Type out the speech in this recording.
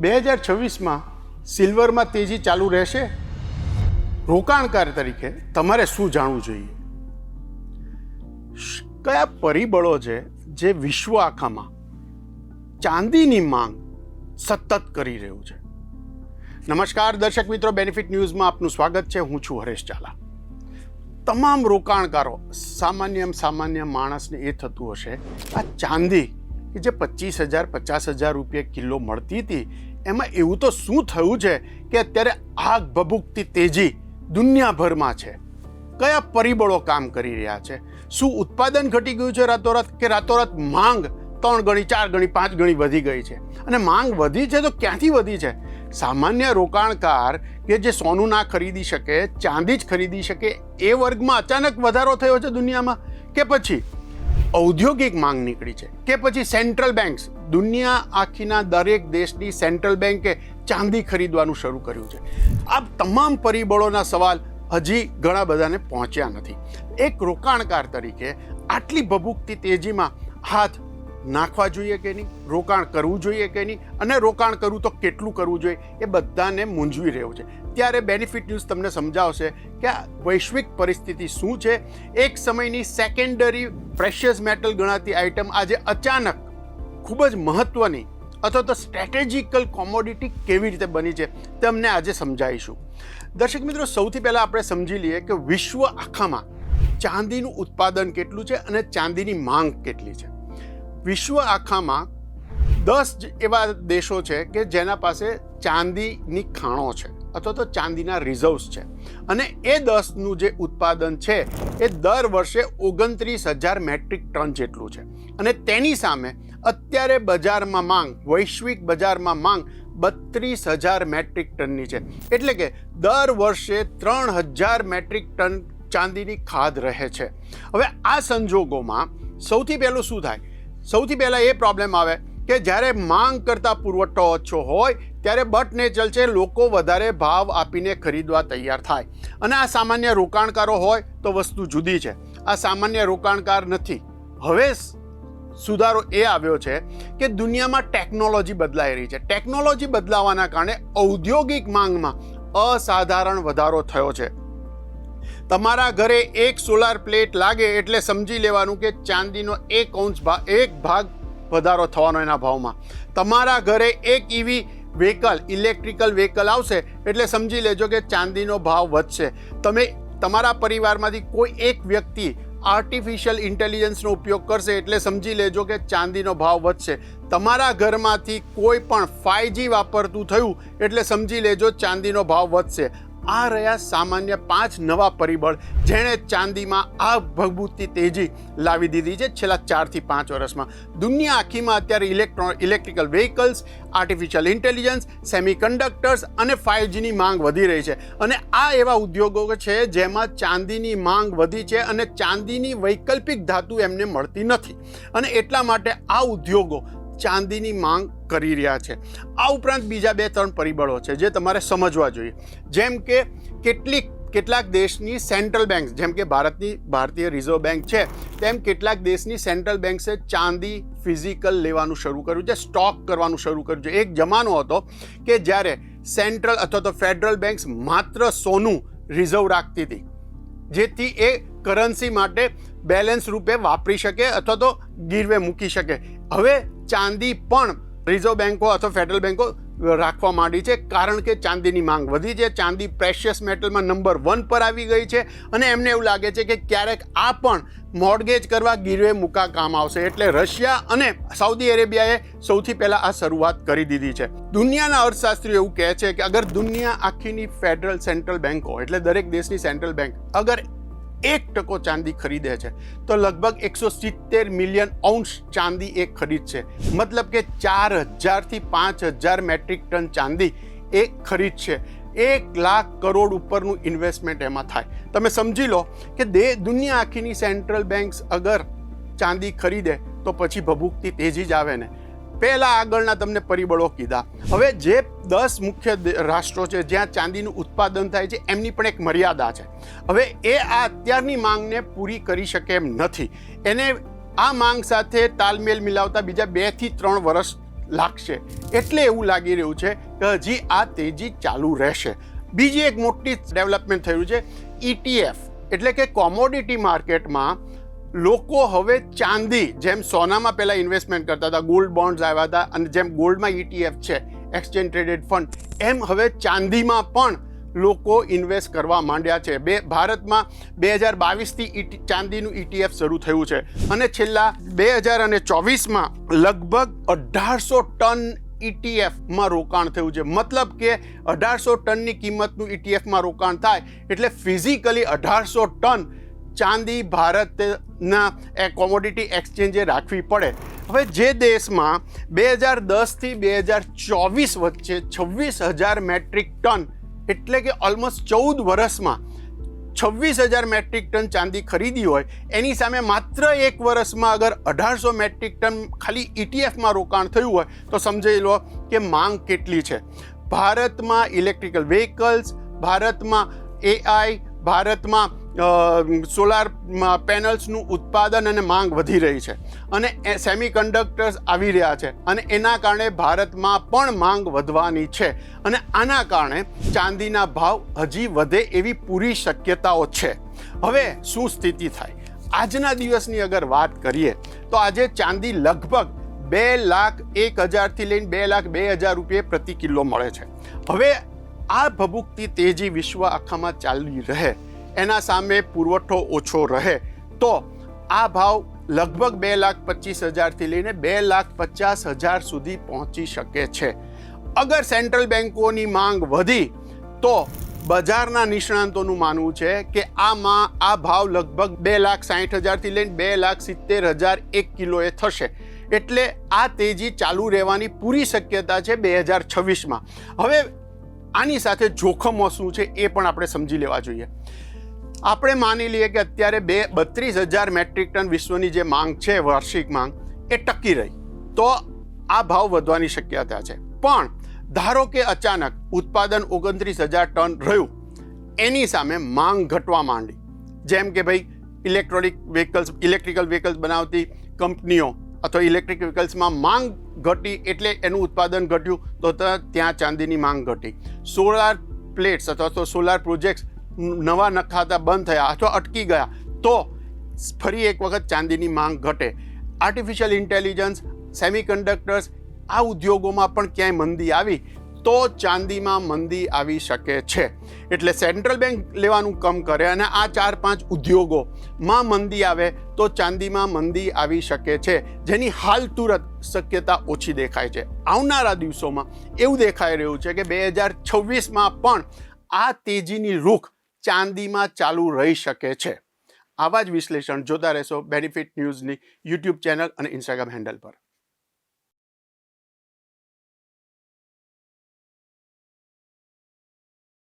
બે હજાર છવ્વીસમાં સિલ્વરમાં તેજી ચાલુ રહેશે? રોકાણકાર તરીકે તમારે શું જાણવું જોઈએ? કયા પરિબળો છે જે વિશ્વ આખામાં ચાંદીની માંગ સતત કરી રહ્યું છે? નમસ્કાર, દર્શક મિત્રો બેનિફિટ ન્યૂઝમાં આપનું સ્વાગત છે. હું છું હરેશ ચાલા તમામ રોકાણકારો સામાન્ય સામાન્ય માણસને એ થતું હશે, આ ચાંદી કે જે પચીસ હજાર, પચાસ હજાર રૂપિયા કિલો મળતી હતી એમાં એવું તો શું થયું છે કે અત્યારે આગ ભભૂકતી તેજી દુનિયાભરમાં છે? કયા પરિબળો કામ કરી રહ્યા છે? શું ઉત્પાદન ઘટી ગયું છે રાતોરાત કે રાતોરાત માંગ ત્રણ ગણી, ચાર ગણી, પાંચ ગણી વધી ગઈ છે? અને માંગ વધી છે તો ક્યાંથી વધી છે? સામાન્ય રોકાણકાર કે જે સોનું ના ખરીદી શકે, ચાંદી જ ખરીદી શકે, એ વર્ગમાં અચાનક વધારો થયો છે દુનિયામાં? કે પછી ઔદ્યોગિક માંગ નીકળી છે? કે પછી સેન્ટ્રલ બેંક્સ દુનિયા આખીના દરેક દેશની સેન્ટ્રલ બેંકે ચાંદી ખરીદવાનું શરૂ કર્યું છે. આ તમામ પરિબળોના સવાલ હજી ઘણા બધાને પહોંચ્યા નથી. એક રોકાણકાર તરીકે આટલી ભભૂકતી તેજીમાં હાથ નાખવા જોઈએ કે નહીં? રોકાણ કરવું જોઈએ કે નહીં? અને રોકાણ કરવું તો કેટલું કરવું જોઈએ? એ બધાને મૂંઝવી રહ્યું છે. ત્યારે બેનિફિટ ન્યૂઝ તમને સમજાવશે કે આ વૈશ્વિક પરિસ્થિતિ શું છે? એક સમયની સેકન્ડરી પ્રેશિયસ મેટલ ગણાતી આઇટમ આજે અચાનક ખૂબ જ મહત્ત્વની અથવા તો સ્ટ્રેટેજિકલ કોમોડિટી કેવી રીતે બની છે તમને આજે સમજાવીશું. દર્શક મિત્રો, સૌથી પહેલાં આપણે સમજી લઈએ કે વિશ્વ આખામાં ચાંદીનું ઉત્પાદન કેટલું છે અને ચાંદીની માંગ કેટલી છે. વિશ્વ આખામાં દસ એવા દેશો છે કે જેના પાસે ચાંદીની ખાણો છે અથવા તો ચાંદીના રિઝર્વ્સ છે. અને એ દસનું જે ઉત્પાદન છે એ દર વર્ષે ઓગણત્રીસ હજાર મેટ્રિક ટન જેટલું છે. અને તેની સામે અત્યારે બજારમાં માંગ, વૈશ્વિક બજારમાં માંગ બત્રીસ હજાર મેટ્રિક ટનની છે. એટલે કે દર વર્ષે ત્રણ હજાર મેટ્રિક ટન ચાંદીની ખાધ રહે છે. હવે આ સંજોગોમાં સૌથી પહેલું શું થાય? સૌથી પહેલાં એ પ્રોબ્લેમ આવે કે જ્યારે માંગ કરતાં પુરવઠો ઓછો હોય, ત્યારે બટ નેચર છે, લોકો વધારે ભાવ આપીને ખરીદવા તૈયાર થાય. અને આ સામાન્ય રોકાણકારો હોય તો વસ્તુ જુદી છે. આ સામાન્ય રોકાણકાર નથી. હવે સુધારો એ આવ્યો છે કે દુનિયામાં ટેકનોલોજી બદલાઈ રહી છે. ટેકનોલોજી બદલાવાના કારણે ઔદ્યોગિક માંગમાં અસાધારણ વધારો થયો છે. તમારા ઘરે એક સોલાર પ્લેટ લાગે એટલે સમજી લેવાનું કે ચાંદીનો એક અંશ ભાગ એક ભાગ વધારો થવાનો એના ભાવમાં. તમારા ઘરે એક ઈવી વ્હીકલ ઇલેક્ટ્રિકલ વ્હીકલ આવશે એટલે સમજી લેજો કે ચાંદીનો ભાવ વધશે. તમે તમારા પરિવારમાંથી કોઈ એક વ્યક્તિ આર્ટિફિશિયલ ઇન્ટેલિજન્સનો ઉપયોગ કરશે એટલે સમજી લેજો કે ચાંદીનો ભાવ વધશે. તમારા ઘરમાંથી કોઈ પણ ફાઇવજી વાપરતું થયું એટલે સમજી લેજો ચાંદીનો ભાવ વધશે. આ રહ્યા સામાન્ય પાંચ નવા પરિબળ જેણે ચાંદીમાં આ ભગભૂતી તેજી લાવી દીધી છે છેલ્લા ચારથી પાંચ વર્ષમાં. દુનિયા આખીમાં અત્યારે electro, electrical vehicles artificial intelligence semiconductors અને ફાઇવજીની માંગ વધી રહી છે. અને આ એવા ઉદ્યોગો છે જેમાં ચાંદીની માંગ વધી છે અને ચાંદીની વૈકલ્પિક ધાતુ એમને મળતી નથી. અને એટલા માટે આ ઉદ્યોગો ચાંદીની માંગ કરી રહ્યા છે. આ ઉપરાંત બીજા બે ત્રણ પરિબળો છે જે તમારે સમજવા જોઈએ. જેમ કે કેટલીક, કેટલાક દેશની સેન્ટ્રલ બેંક જેમ કે ભારતની ભારતીય રિઝર્વ બેંક છે, તેમ કેટલાક દેશની સેન્ટ્રલ બેંક્સે ચાંદી ફિઝિકલ લેવાનું શરૂ કર્યું છે, સ્ટોક કરવાનું શરૂ કર્યું છે. એક જમાનો હતો કે જ્યારે સેન્ટ્રલ અથવા તો ફેડરલ બેંક્સ માત્ર સોનું રિઝર્વ રાખતી હતી, જેથી એ કરન્સી માટે બેલેન્સ રૂપે વાપરી શકે અથવા તો ગીરવે મૂકી શકે. હવે ચાંદી પણ રિઝર્વ બેન્કો અથવા ફેડરલ બેન્કો રાખવા માંડી છે, કારણ કે ચાંદીની માંગ વધી છે. ચાંદી પ્રેશિયસ મેટલમાં નંબર વન પર આવી ગઈ છે અને એમને એવું લાગે છે કે ક્યારેક આ પણ મોર્ગેજ કરવા ગીરવે મૂકા કામ આવશે. એટલે રશિયા અને સાઉદી અરેબિયાએ સૌથી પહેલાં આ શરૂઆત કરી દીધી છે. દુનિયાના અર્થશાસ્ત્રીઓ એવું કહે છે કે અગર દુનિયા આખીની ફેડરલ સેન્ટ્રલ બેન્કો એટલે દરેક દેશની સેન્ટ્રલ બેન્ક અગર એક ટકો ચાંદી ખરીદે છે. તો લગભગ એકસો સિત્તેર મિલિયન અંશ ચાંદી એ ખરીદશે મતલબ કે ચાર હજારથી પાંચ હજાર મેટ્રિક ટન ચાંદી એ ખરીદશે એક લાખ કરોડ ઉપરનું ઇન્વેસ્ટમેન્ટ એમાં થાય. તમે સમજી લો કે દે દુનિયા આખીની સેન્ટ્રલ બેંક્સ અગર ચાંદી ખરીદે તો પછી ભભૂકતી તેજી જ આવે ને. પહેલાં આગળના તમને પરિબળો કીધા. હવે જે દસ મુખ્ય રાષ્ટ્રો છે, જ્યાં ચાંદીનું ઉત્પાદન થાય છે, એમની પણ એક મર્યાદા છે. હવે એ આ અત્યારની માંગને પૂરી કરી શકે એમ નથી. એને આ માંગ સાથે તાલમેલ મિલાવતા બીજા બેથી ત્રણ વર્ષ લાગશે. એટલે એવું લાગી રહ્યું છે કે હજી આ તેજી ચાલુ રહેશે. બીજી એક મોટી ડેવલપમેન્ટ થયું છે ઇટીએફ એટલે કે કોમોડિટી માર્કેટમાં લોકો હવે ચાંદી, જેમ સોનામાં પહેલાં ઇન્વેસ્ટમેન્ટ કરતા હતા ગોલ્ડ બોન્ડ્સ આવ્યા હતા, અને જેમ ગોલ્ડમાં ઇટીએફ છે એક્સચેન્જ ટ્રેડેડ ફંડ એમ હવે ચાંદીમાં પણ લોકો ઇન્વેસ્ટ કરવા માંડ્યા છે. બે, ભારતમાં બે હજાર બાવીસથી ચાંદીનું ઇટીએફ શરૂ થયું છે. અને છેલ્લા બે હજાર અને ચોવીસમાં લગભગ અઢારસો ટન ઇટીએફમાં રોકાણ થયું છે. મતલબ કે અઢારસો ટનની કિંમતનું ઇટીએફમાં રોકાણ થાય એટલે ફિઝિકલી અઢારસો ટન ચાંદી ભારતના એ કોમોડિટી એક્સચેન્જે રાખવી પડે. હવે જે દેશમાં બે હજાર દસથી બે હજાર ચોવીસ વચ્ચે છવ્વીસ હજાર મેટ્રિક ટન એટલે કે ઓલમોસ્ટ ચૌદ વર્ષમાં છવ્વીસ હજાર મેટ્રિક ટન ચાંદી ખરીદી હોય, એની સામે માત્ર એક વર્ષમાં અગર અઢારસો મેટ્રિક ટન ખાલી ઇટીએફમાં રોકાણ થયું હોય, તો સમજી લો કે માંગ કેટલી છે. ભારતમાં ઇલેક્ટ્રિકલ વ્હીકલ્સ ભારતમાં એઆઈ ભારતમાં સોલાર પેનલ્સનું ઉત્પાદન અને માંગ વધી રહી છે. અને સેમી કન્ડક્ટર્સ આવી રહ્યા છે. અને એના કારણે ભારતમાં પણ માંગ વધવાની છે. અને આના કારણે ચાંદીના ભાવ હજી વધે એવી પૂરી શક્યતાઓ છે. હવે શું સ્થિતિ થાય? આજના દિવસની અગર વાત કરીએ, તો આજે ચાંદી લગભગ બે લાખ એક હજારથી લઈને બે લાખ બે હજાર રૂપિયા પ્રતિ કિલો મળે છે. હવે આ ભભૂકતી તેજી વિશ્વ આખામાં ચાલી રહે, એના સામે પુરવઠો ઓછો રહે. તો આ ભાવ લગભગ બે લાખ પચીસ હજારથી લઈને બે લાખ પચાસ હજાર સુધી પહોંચી શકે છે. અગર સેન્ટ્રલ બેન્કોની માંગ વધી, તો બજારના નિષ્ણાંતોનું માનવું છે કે આમાં આ ભાવ લગભગ બે લાખ સાહીઠ હજારથી લઈને બે લાખ સિત્તેર હજાર એક કિલોએ થશે. એટલે આ તેજી ચાલુ રહેવાની પૂરી શક્યતા છે બે હજાર છવ્વીસમાં. હવે આની સાથે જોખમો શું છે એ પણ આપણે સમજી લેવા જોઈએ. આપણે માની લઈએ કે અત્યારે બે બત્રીસ હજાર મેટ્રિક ટન વિશ્વની જે માંગ છે, વાર્ષિક માંગ, એ ટકી રહી. તો આ ભાવ વધવાની શક્યતા છે. પણ ધારો કે અચાનક ઉત્પાદન ઓગણત્રીસ હજાર ટન રહ્યું, એની સામે માંગ ઘટવા માંડી. જેમ કે ભાઈ, ઇલેક્ટ્રોનિક વ્હીકલ્સ, ઇલેક્ટ્રિકલ વ્હીકલ્સ બનાવતી કંપનીઓ અથવા ઇલેક્ટ્રિક વ્હીકલ્સમાં માંગ ઘટી એટલે એનું ઉત્પાદન ઘટ્યું, તો ત્યાં ચાંદીની માંગ ઘટી. સોલાર પ્લેટ્સ અથવા તો સોલાર પ્રોજેક્ટ્સ નવા નખાતા બંધ થયા અથવા અટકી ગયા, તો ફરી એક વખત ચાંદીની માંગ ઘટે. આર્ટિફિશિયલ ઇન્ટેલિજન્સ સેમિકન્ડક્ટર્સ આ ઉદ્યોગોમાં પણ ક્યાંય મંદી આવી. તો ચાંદીમાં મંદી આવી શકે છે. એટલે સેન્ટ્રલ બેંક લેવાનું કમ કરે અને આ ચાર પાંચ ઉદ્યોગોમાં મંદી આવે તો ચાંદીમાં મંદી આવી શકે છે. જેની હાલ તુરત શક્યતા ઓછી દેખાય છે. આવનારા દિવસોમાં એવું દેખાઈ રહ્યું છે કે બે હજાર છવ્વીસમાં પણ આ તેજીની રૂખ ચાંદીમાં ચાલુ રહી શકે છે. આવા જ વિશ્લેષણ જોતા રહેશો બેનિફિટ ન્યૂઝની યુટ્યુબ ચેનલ અને ઇન્સ્ટાગ્રામ હેન્ડલ પર.